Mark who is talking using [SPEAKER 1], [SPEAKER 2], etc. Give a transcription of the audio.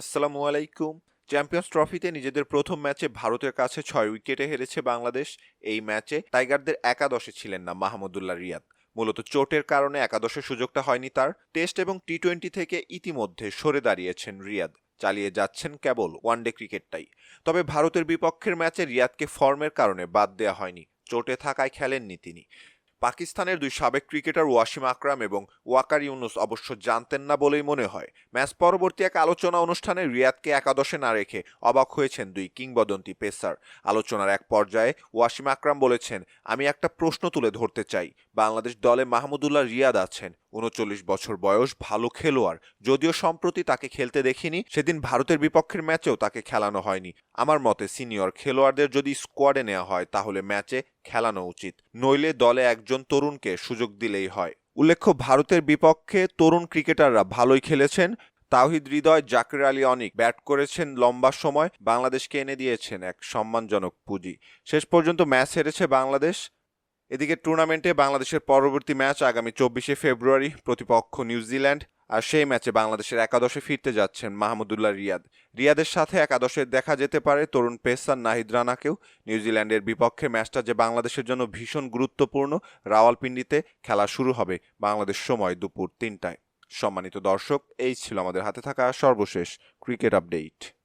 [SPEAKER 1] আসসালামু আলাইকুম। চ্যাম্পিয়ন্স ট্রফিতে নিজেদের প্রথম ম্যাচে ভারতের কাছে ছয় উইকেটে হেরেছে বাংলাদেশ। এই ম্যাচে টাইগারদের একাদশে ছিলেন না মাহমুদুল্লাহ রিয়াদ। মূলত চোটের কারণে একাদশের সুযোগটা হয়নি তার। টেস্ট এবং টি টোয়েন্টি থেকে ইতিমধ্যে সরে দাঁড়িয়েছেন রিয়াদ। চালিয়ে যাচ্ছেন কেবল ওয়ানডে ক্রিকেটটাই। তবে ভারতের বিপক্ষের ম্যাচে রিয়াদকে ফর্মের কারণে বাদ দেওয়া হয়নি। চোটে থাকায় খেলেননি তিনি। পাকিস্তানের দুই সাবেক ক্রিকেটার ওয়াসিম আকরাম এবং ওয়াকার ইউনুস অবশ্য জানতেন না বলেই মনে হয়। ম্যাচ পরবর্তী এক আলোচনা অনুষ্ঠানে রিয়াদকে একাদশে না রেখে অবাক হয়েছেন দুই কিংবদন্তি পেসার। আলোচনার এক পর্যায়ে ওয়াসিম আকরাম বলেছেন, আমি একটা প্রশ্ন তুলে ধরতে চাই। বাংলাদেশ দলে মাহমুদুল্লাহ রিয়াদ আছেন। উনচল্লিশ বছর বয়স, ভালো খেলোয়াড়। যদিও সম্প্রতি তাকে খেলতে দেখিনি, সেদিন ভারতের বিপক্ষের ম্যাচেও তাকে খেলানো হয়নি। আমার মতে সিনিয়র খেলোয়াড়দের যদি স্কোয়াডে নেওয়া হয়, তাহলে ম্যাচে খেলানো উচিত। নইলে দলে একজন তরুণকে সুযোগ দিলেই হয়। উল্লেখ্য, ভারতের বিপক্ষে তরুণ ক্রিকেটাররা ভালোই খেলেছেন। তাওহিদ হৃদয়, জাকির আলী অনিক ব্যাট করেছেন লম্বা সময়, বাংলাদেশকে এনে দিয়েছেন এক সম্মানজনক পুঁজি। শেষ পর্যন্ত ম্যাচ হেরেছে বাংলাদেশ। এদিকে টুর্নামেন্টে বাংলাদেশের পরবর্তী ম্যাচ আগামী চব্বিশে ফেব্রুয়ারি, প্রতিপক্ষ নিউজিল্যান্ড আর সেই ম্যাচে বাংলাদেশের একাদশে ফিরতে যাচ্ছেন মাহমুদুল্লাহ রিয়াদ। রিয়াদের সাথে একাদশে দেখা যেতে পারে তরুণ পেসার নাহিদ রানাকেও। নিউজিল্যান্ডের বিপক্ষে ম্যাচটা যে বাংলাদেশের জন্য ভীষণ গুরুত্বপূর্ণ, রাওয়ালপিন্ডিতে খেলা শুরু হবে বাংলাদেশ সময় দুপুর তিনটায়। সম্মানিত দর্শক, এই ছিল আমাদের হাতে থাকা সর্বশেষ ক্রিকেট আপডেট।